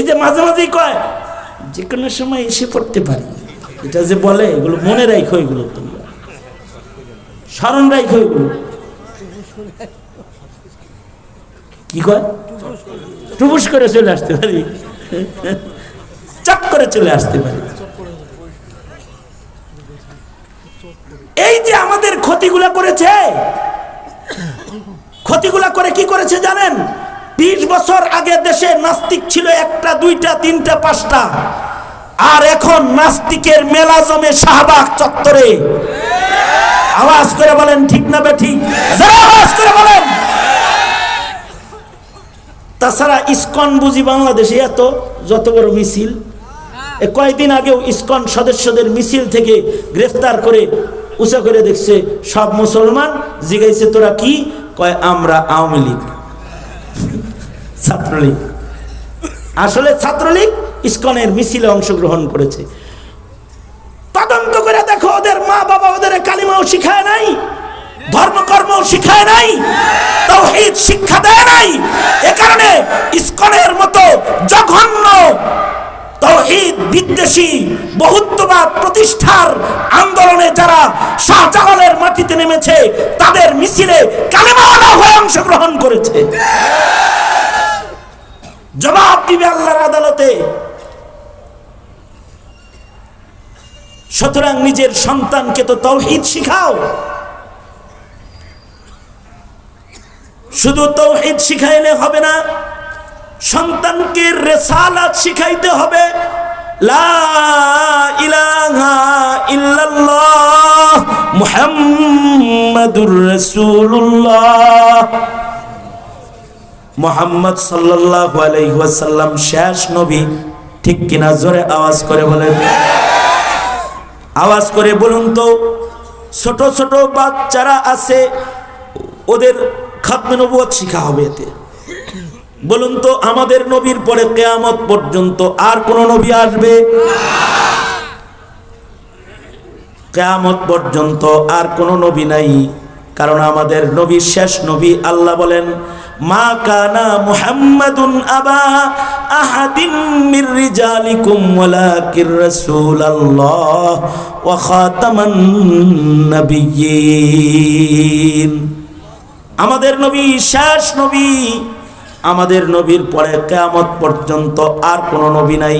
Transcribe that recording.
এই যে মাঝে মাঝেই কয়, যে কোনো সময় এসে পড়তে পারি। এটা যে বলে, এগুলো মনে রাখো এগুলো তোমরা। স্মরণ রাখো এগুলো। কি কয়? টুবুস করে চলে আসতে পারি। চাপ করে চলে আসতে পারি। এই যে আমাদের ক্ষতিগুলা করেছে, ক্ষতিগুলা করে কি করেছে জানেন? বিশ বছর আগে দেশে নাস্তিক ছিল একটা, দুইটা, তিনটা, পাঁচটা। আর এখন নাস্তিকের মেলা জমে শাহবাগ চত্বরে। আওয়াজ করে বলেন, ঠিক না বে ঠিক? যারা আওয়াজ করে বলেন। তাছাড়া ইস্কন বুঝি বাংলাদেশে এত, যত বড় মিছিল। কয়েকদিন আগেও ইস্কন সদস্যদের মিছিল থেকে গ্রেফতার করে উঁচা করে দেখছে, সব মুসলমান জিগাইছে, তোরা কি? কয়, আমরা আওয়ামী লীগ। ছাত্রলীগ। আসলে ছাত্রলীগ ইসকনের মিছিলে অংশগ্রহণ করেছে। তদন্ত করে দেখো, ওদের মা বাবা ওদের কালিমাও শিখায় নাই ধর্মকর্ম শিখায় নাই, তৌহিদ শিক্ষা দেয় নাই। এ কারণে ইসকনের মতো জঘন্য তৌহিদ বিদ্বেষী, বহুত্ববাদ প্রতিষ্ঠার আন্দোলনে যারা শাহজালালের মাটিতে নেমেছে, তাদের মিছিলে কালেমাওয়ালা হয়ে অংশগ্রহণ করেছে জবাব দিবে আল্লাহর আদালতে। সুতরাং নিজের সন্তানকে তো তৌহিদ শিখাও। শুধু তৌহিদ শিখাইলে হবে না, সন্তানকে রেসালাত শিখাইতে হবে। লা ইলাহা ইল্লাল্লাহ মুহাম্মাদুর রাসূলুল্লাহ। মোহাম্মদ সাল্লাল্লাহু আলাইহি শেষ নবী, ঠিক কিনা জোরে আওয়াজ করে বলেন। আওয়াজ করে বলুন তো, ছোট ছোট বাচ্চারা আছে, ওদের খাতমে শিখা হবে এতে। বলুন তো, আমাদের নবীর পরে কেয়ামত পর্যন্ত আর কোন নবী আসবে? কেয়ামত পর্যন্ত আর কোন নবী নাই, কারণ আমাদের নবী শেষ নবী আল্লাহ বলেন মা কানা মুহাম্মাদুন আবা আহাদিম মির রিজালিকুম ওয়ালাকির রাসূলুল্লাহ ওয়া খাতামান নাবিয়্যিন। আমাদের নবী শেষ নবী, আমাদের নবীর পরে কেয়ামত পর্যন্ত আর কোন নবী নাই।